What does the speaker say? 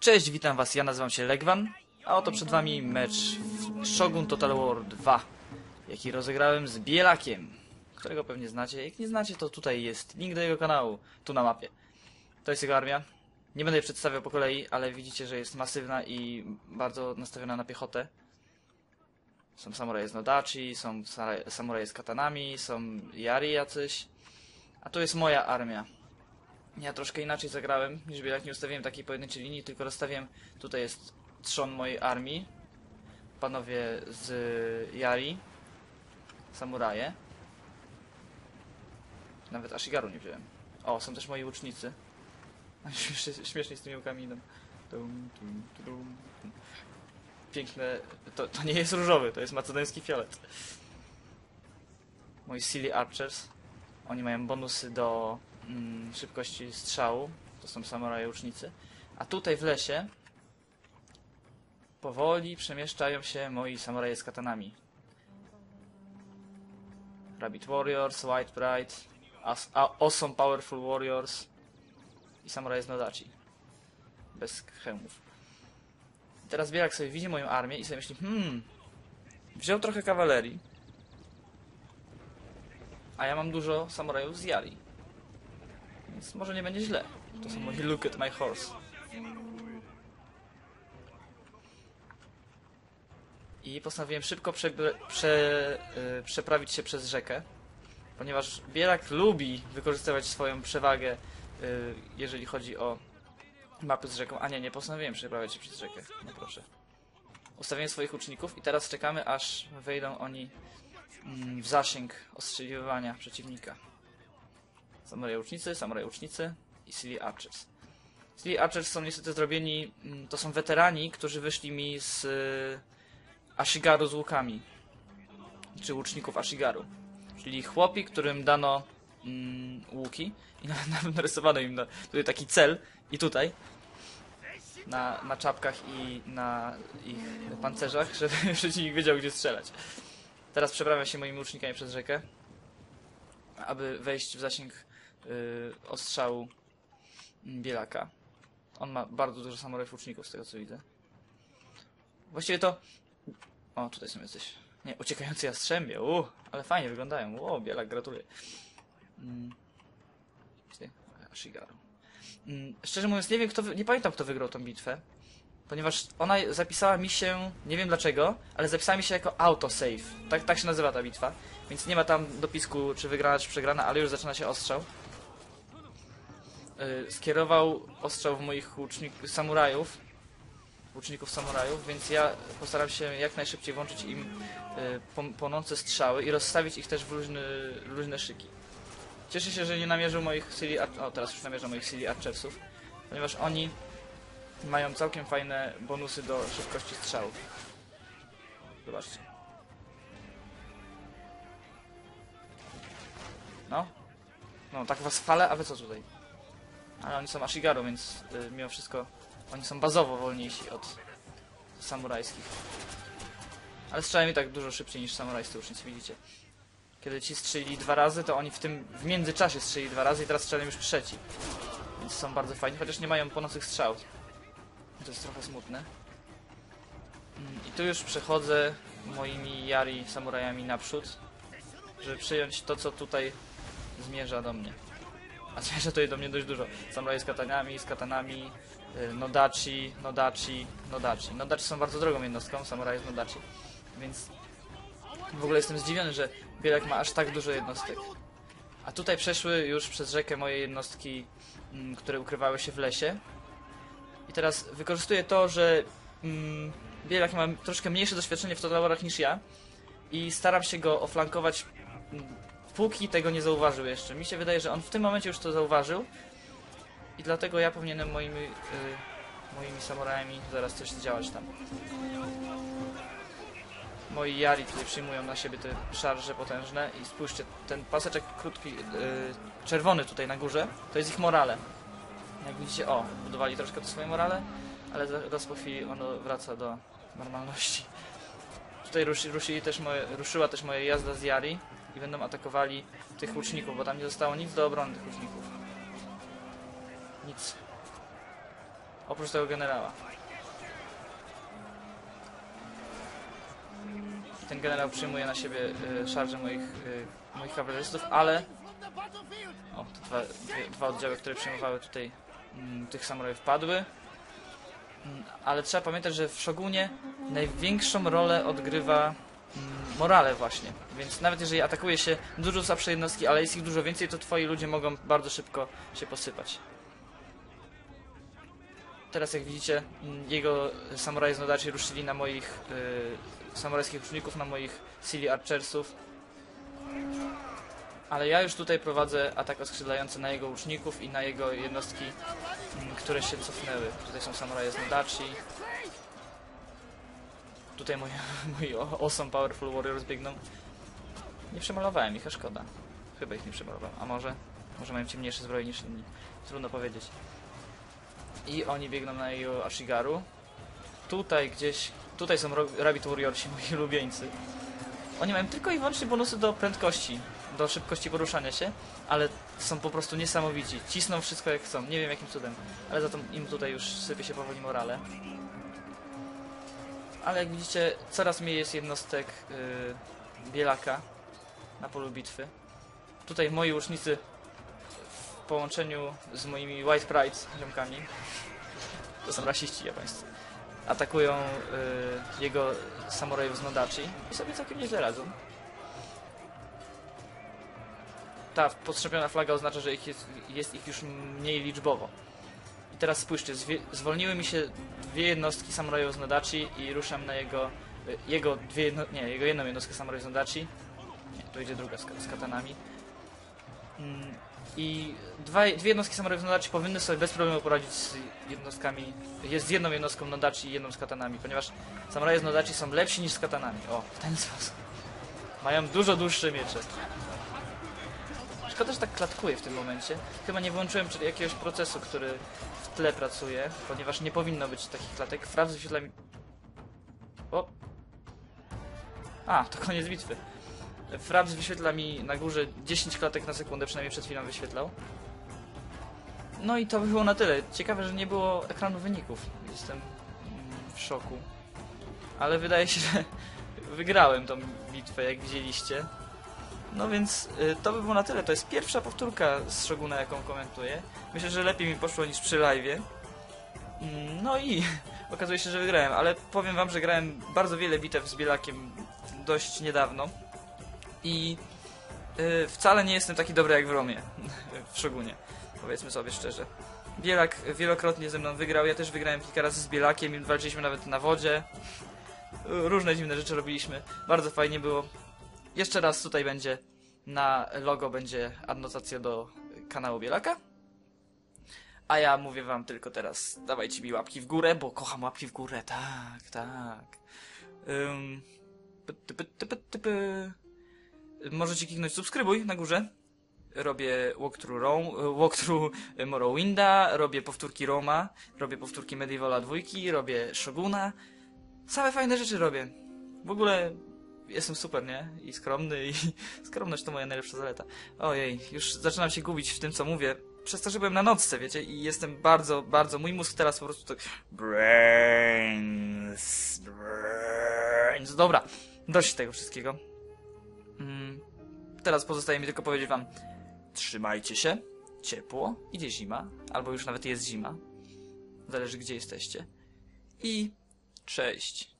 Cześć, witam was, ja nazywam się Legwan, a oto przed wami mecz w Shogun Total War 2, jaki rozegrałem z Bielakiem, którego pewnie znacie. Jak nie znacie, to tutaj jest link do jego kanału, tu na mapie. To jest jego armia. Nie będę jej przedstawiał po kolei, ale widzicie, że jest masywna i bardzo nastawiona na piechotę. Są samuraje z Nodachi, są sa- samuraje z katanami, są Yari jacyś. A tu jest moja armia. Ja troszkę inaczej zagrałem niż Bielak. Nie ustawiłem takiej pojedynczej linii, tylko rozstawiłem. Tutaj jest trzon mojej armii. Panowie z Yari. Samuraje. Nawet Ashigaru nie wziąłem. O, są też moi łucznicy. Śmiesznie, śmiesznie z tymi łukami idą. Piękne. To, to nie jest różowy, to jest macedoński fiolet. Moi Silly Archers. Oni mają bonusy do szybkości strzału. To są samuraje łucznicy. A tutaj w lesie powoli przemieszczają się moi samuraje z katanami. Rabbit Warriors, White Pride, As Awesome Powerful Warriors i samuraje z Nodachi. Bez hełmów. Teraz Bierak sobie widzi moją armię i sobie myśli, hmm, wziął trochę kawalerii, a ja mam dużo samurajów z Yari. Więc może nie będzie źle. To są moi look at my horse. I postanowiłem szybko przebre- prze, y, przeprawić się przez rzekę, ponieważ Bielak lubi wykorzystywać swoją przewagę, y, jeżeli chodzi o mapy z rzeką. A nie, nie postanowiłem przeprawiać się przez rzekę. No proszę. Ustawiłem swoich uczniów i teraz czekamy, aż wejdą oni mm, w zasięg ostrzeliwania przeciwnika. Samurai ucznicy, samurai ucznicy i Silly Archers. Silly Archers są niestety zrobieni, mm, to są weterani, którzy wyszli mi z y, Ashigaru z łukami. Czy łuczników Ashigaru. Czyli chłopi, którym dano mm, łuki i nawet narysowano im na, tutaj taki cel i tutaj na, na czapkach i na ich pancerzach, żeby przeciwnik wiedział gdzie strzelać. Teraz przeprawiam się moimi łucznikami przez rzekę, aby wejść w zasięg y, ostrzału Bielaka. On ma bardzo dużo samurajów łuczników, z tego co widzę. Właściwie to... O, tutaj są jacyś... Nie, uciekający jastrzębie, uh, ale fajnie wyglądają. O, Bielak, gratuluję. Mm. Mm, szczerze mówiąc, nie wiem, kto, nie pamiętam, kto wygrał tą bitwę. Ponieważ ona zapisała mi się, nie wiem dlaczego, ale zapisała mi się jako autosave. Tak, tak się nazywa ta bitwa. Więc nie ma tam dopisku, czy wygrana, czy przegrana, ale już zaczyna się ostrzał. Yy, skierował ostrzał w moich łuczników, samurajów. Łuczników samurajów, więc ja postaram się jak najszybciej włączyć im pom- płonące strzały i rozstawić ich też w luźny, luźne szyki. Cieszę się, że nie namierzył moich Silly O, teraz już namierza moich Silly Archersów. Ponieważ oni mają całkiem fajne bonusy do szybkości strzałów. Zobaczcie. No. No, tak was chwalę, a wy co tutaj? Ale oni są Ashigaru, więc y, mimo wszystko oni są bazowo wolniejsi od samurajskich. Ale strzelają i tak dużo szybciej niż samurajscy ucznicy, widzicie. Kiedy ci strzelili dwa razy, to oni w tym w międzyczasie strzelili dwa razy i teraz strzelają już trzeci. Więc są bardzo fajni, chociaż nie mają płonących strzał. To jest trochę smutne. Mm, I tu już przechodzę moimi Yari samurajami naprzód, żeby przyjąć to, co tutaj zmierza do mnie. A zmierza tutaj do mnie dość dużo. Samuraje z katanami, z katanami, y, Nodachi, Nodachi, Nodachi. Nodachi są bardzo drogą jednostką, samuraje z Nodachi. Więc w ogóle jestem zdziwiony, że Bielek ma aż tak dużo jednostek. A tutaj przeszły już przez rzekę moje jednostki, mm, które ukrywały się w lesie. I teraz wykorzystuję to, że mm, Bielak ma troszkę mniejsze doświadczenie w Total Warach niż ja i staram się go oflankować, mm, póki tego nie zauważył jeszcze. Mi się wydaje, że on w tym momencie już to zauważył i dlatego ja powinienem moimi, y, moimi samurajami zaraz coś zdziałać tam. Moi Yari tutaj przyjmują na siebie te szarże potężne i spójrzcie, ten paseczek krótki, y, czerwony tutaj na górze, to jest ich morale. Jak widzicie, o, budowali troszkę to swoje morale, ale zaraz po chwili ono wraca do normalności. Tutaj ruszy, też moje, ruszyła też moja jazda z Yari i będą atakowali tych łuczników, bo tam nie zostało nic do obrony tych łuczników. Nic. Oprócz tego generała. Ten generał przyjmuje na siebie y, szarże moich, y, moich kawalerystów, ale... O, te dwa, dwie, dwa oddziały, które przyjmowały tutaj mm, tych samurajów padły. Mm, Ale trzeba pamiętać, że w Shogunie największą rolę odgrywa morale właśnie. Więc nawet jeżeli atakuje się dużo słabsze jednostki, ale jest ich dużo więcej, to twoi ludzie mogą bardzo szybko się posypać. Teraz jak widzicie, mm, jego samuraje z Nodachi ruszyli na moich y, samurajskich na moich Silly Archersów. Ale ja już tutaj prowadzę atak oskrzydlający na jego łuczników i na jego jednostki, mm, które się cofnęły. Tutaj są samuraje z Nodachi. Tutaj moi, moi awesome powerful warriors biegną. Nie przemalowałem ich, a szkoda. Chyba ich nie przemalowałem. A może? Może mają ciemniejsze zbroje niż inni. Trudno powiedzieć. I oni biegną na jego Ashigaru. Tutaj gdzieś... Tutaj są Rabbit Warriorsi, moi ulubieńcy. Oni mają tylko i wyłącznie bonusy do prędkości, do szybkości poruszania się, ale są po prostu niesamowici. Cisną wszystko jak chcą. Nie wiem jakim cudem, ale za to im tutaj już sypie się powoli morale. Ale jak widzicie, coraz mniej jest jednostek yy, Bielaka na polu bitwy. Tutaj moi łucznicy w połączeniu z moimi White Prides ziomkami, to są rasiści japońscy, atakują y, jego samurajów z Nodachi i sobie całkiem nieźle radzą. Ta podstrzepiona flaga oznacza, że ich jest, jest ich już mniej liczbowo. Teraz spójrzcie, zwolniły mi się dwie jednostki samurajów z Nodachi i ruszam na jego, y, jego dwie jedno, nie, jego jedną jednostkę samurajów z Nodachi. Nie, tu idzie druga z, z katanami. Mm, I dwa, dwie jednostki samurajów z Nodachi powinny sobie bez problemu poradzić z jednostkami, jest jedną jednostką Nodachi i jedną z katanami, ponieważ samuraje z Nodachi są lepsi niż z katanami. O, w ten sposób. Mają dużo dłuższe miecze. Szkoda, że tak klatkuje w tym momencie. Chyba nie włączyłem czy- jakiegoś procesu, który w tle pracuje, ponieważ nie powinno być takich klatek. Fraps wyświetla mi... O! A, to koniec bitwy. Fraps wyświetla mi na górze 10 klatek na sekundę, przynajmniej przed chwilą wyświetlał. No i to by było na tyle. Ciekawe, że nie było ekranu wyników. Jestem mm, w szoku. Ale wydaje się, że wygrałem tą bitwę, jak widzieliście. No więc y, to by było na tyle. To jest pierwsza powtórka z Shoguna, jaką komentuję. Myślę, że lepiej mi poszło niż przy live'ie. Mm, No i okazuje się, że wygrałem, ale powiem wam, że grałem bardzo wiele bitew z Bielakiem dość niedawno. I y, wcale nie jestem taki dobry jak w Romie, w Shogunie. Powiedzmy sobie szczerze. Bielak wielokrotnie ze mną wygrał, ja też wygrałem kilka razy z Bielakiem walczyliśmy nawet na wodzie. Y, Różne dziwne rzeczy robiliśmy. Bardzo fajnie było. Jeszcze raz tutaj będzie na logo będzie adnotacja do kanału Bielaka. A ja mówię wam tylko teraz, dawajcie mi łapki w górę, bo kocham łapki w górę, tak, tak. Ym, py, py, py, py. Możecie kliknąć subskrybuj na górze. Robię walkthrough, Rom, walkthrough Morrowinda, robię powtórki Roma, robię powtórki Medievala dwójki, robię Shoguna. Same fajne rzeczy robię. W ogóle jestem super, nie? I skromny, i skromność to moja najlepsza zaleta. Ojej, już zaczynam się gubić w tym, co mówię. Przez to, że byłem na nocce, wiecie, i jestem bardzo, bardzo, mój mózg teraz po prostu tak... Brains, brains. Dobra, dość tego wszystkiego. Mm, teraz pozostaje mi tylko powiedzieć wam, trzymajcie się, ciepło, idzie zima, albo już nawet jest zima. Zależy, gdzie jesteście. I cześć.